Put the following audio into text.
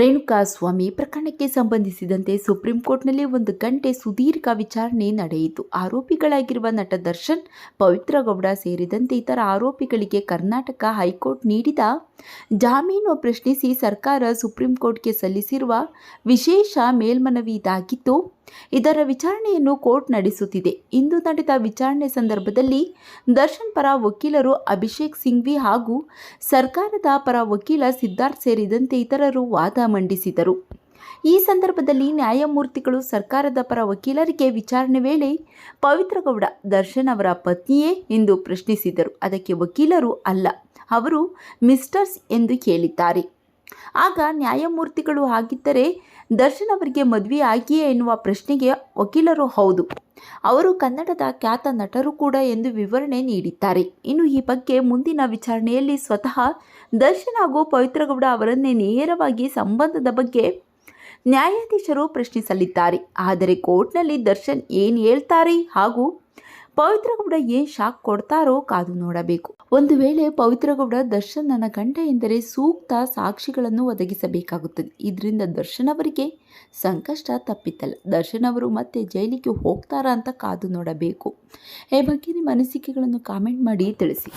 ರೇಣುಕಾಸ್ವಾಮಿ ಪ್ರಕರಣಕ್ಕೆ ಸಂಬಂಧಿಸಿದಂತೆ ಸುಪ್ರೀಂ ಕೋರ್ಟ್ನಲ್ಲಿ ಒಂದು ಗಂಟೆ ಸುದೀರ್ಘ ವಿಚಾರಣೆ ನಡೆಯಿತು. ಆರೋಪಿಗಳಾಗಿರುವ ನಟ ದರ್ಶನ್, ಪವಿತ್ರ ಗೌಡ ಸೇರಿದಂತೆ ಇತರ ಆರೋಪಿಗಳಿಗೆ ಕರ್ನಾಟಕ ಹೈಕೋರ್ಟ್ ನೀಡಿದ ಜಾಮೀನು ಪ್ರಶ್ನಿಸಿ ಸರ್ಕಾರ ಸುಪ್ರೀಂ ಕೋರ್ಟ್ಗೆ ಸಲ್ಲಿಸಿರುವ ವಿಶೇಷ ಮೇಲ್ಮನವಿ ಇದಾಗಿದ್ದು ಇದರ ವಿಚಾರಣೆಯನ್ನು ಕೋರ್ಟ್ ನಡೆಸುತ್ತಿದೆ. ಇಂದು ನಡೆದ ವಿಚಾರಣೆ ಸಂದರ್ಭದಲ್ಲಿ ದರ್ಶನ್ ಪರ ವಕೀಲರು ಅಭಿಷೇಕ್ ಸಿಂಘ್ವಿ ಹಾಗೂ ಸರ್ಕಾರದ ಪರ ವಕೀಲ ಸಿದ್ಧಾರ್ಥ್ ಸೇರಿದಂತೆ ಇತರರು ವಾದ ಮಂಡಿಸಿದರು. ಈ ಸಂದರ್ಭದಲ್ಲಿ ನ್ಯಾಯಮೂರ್ತಿಗಳು ಸರ್ಕಾರದ ಪರ ವಕೀಲರಿಗೆ ವಿಚಾರಣೆ ವೇಳೆ ಪವಿತ್ರಗೌಡ ದರ್ಶನ್ ಅವರ ಪತ್ನಿಯೇ ಎಂದು ಪ್ರಶ್ನಿಸಿದರು. ಅದಕ್ಕೆ ವಕೀಲರು ಅಲ್ಲ, ಅವರು ಮಿಸ್ಟರ್ಸ್ ಎಂದು ಹೇಳಿದ್ದಾರೆ ಆಗ ನ್ಯಾಯಮೂರ್ತಿಗಳು ಆಗಿದ್ದರೆ ದರ್ಶನ್ ಅವರಿಗೆ ಮದುವೆ ಆಗಿಯೇ ಎನ್ನುವ ಪ್ರಶ್ನೆಗೆ ವಕೀಲರು ಹೌದು. ಅವರು ಕನ್ನಡದ ಖ್ಯಾತ ನಟರು ಕೂಡ ಎಂದು ವಿವರಣೆ ನೀಡಿದ್ದಾರೆ. ಇನ್ನು ಈ ಬಗ್ಗೆ ಮುಂದಿನ ವಿಚಾರಣೆಯಲ್ಲಿ ಸ್ವತಃ ದರ್ಶನ್ ಹಾಗೂ ಪವಿತ್ರಗೌಡ ಅವರನ್ನೇ ನೇರವಾಗಿ ಸಂಬಂಧದ ಬಗ್ಗೆ ನ್ಯಾಯಾಧೀಶರು ಪ್ರಶ್ನಿಸಲಿದ್ದಾರೆ. ಆದರೆ ಕೋರ್ಟ್ನಲ್ಲಿ ದರ್ಶನ್ ಏನು ಹೇಳ್ತಾರೆ ಹಾಗೂ ಪವಿತ್ರಗೌಡ ಏನ್ ಶಾಕ್ ಕೊಡ್ತಾರೋ ಕಾದು ನೋಡಬೇಕು. ಒಂದು ವೇಳೆ ಪವಿತ್ರಗೌಡ ದರ್ಶನನ ಗಂಡ ಎಂದರೆ ಸೂಕ್ತ ಸಾಕ್ಷಿಗಳನ್ನು ಒದಗಿಸಬೇಕಾಗುತ್ತದೆ. ಇದರಿಂದ ದರ್ಶನ್ ಅವರಿಗೆ ಸಂಕಷ್ಟ ತಪ್ಪಿತ್ತಲ್ಲ ದರ್ಶನ್ ಅವರು ಮತ್ತೆ ಜೈಲಿಗೆ ಹೋಗ್ತಾರಾ ಅಂತ ಕಾದು ನೋಡಬೇಕು. ಈ ಬಗ್ಗೆ ನಿಮ್ಮ ಅನಿಸಿಕೆಗಳನ್ನು ಕಾಮೆಂಟ್ ಮಾಡಿ ತಿಳಿಸಿ.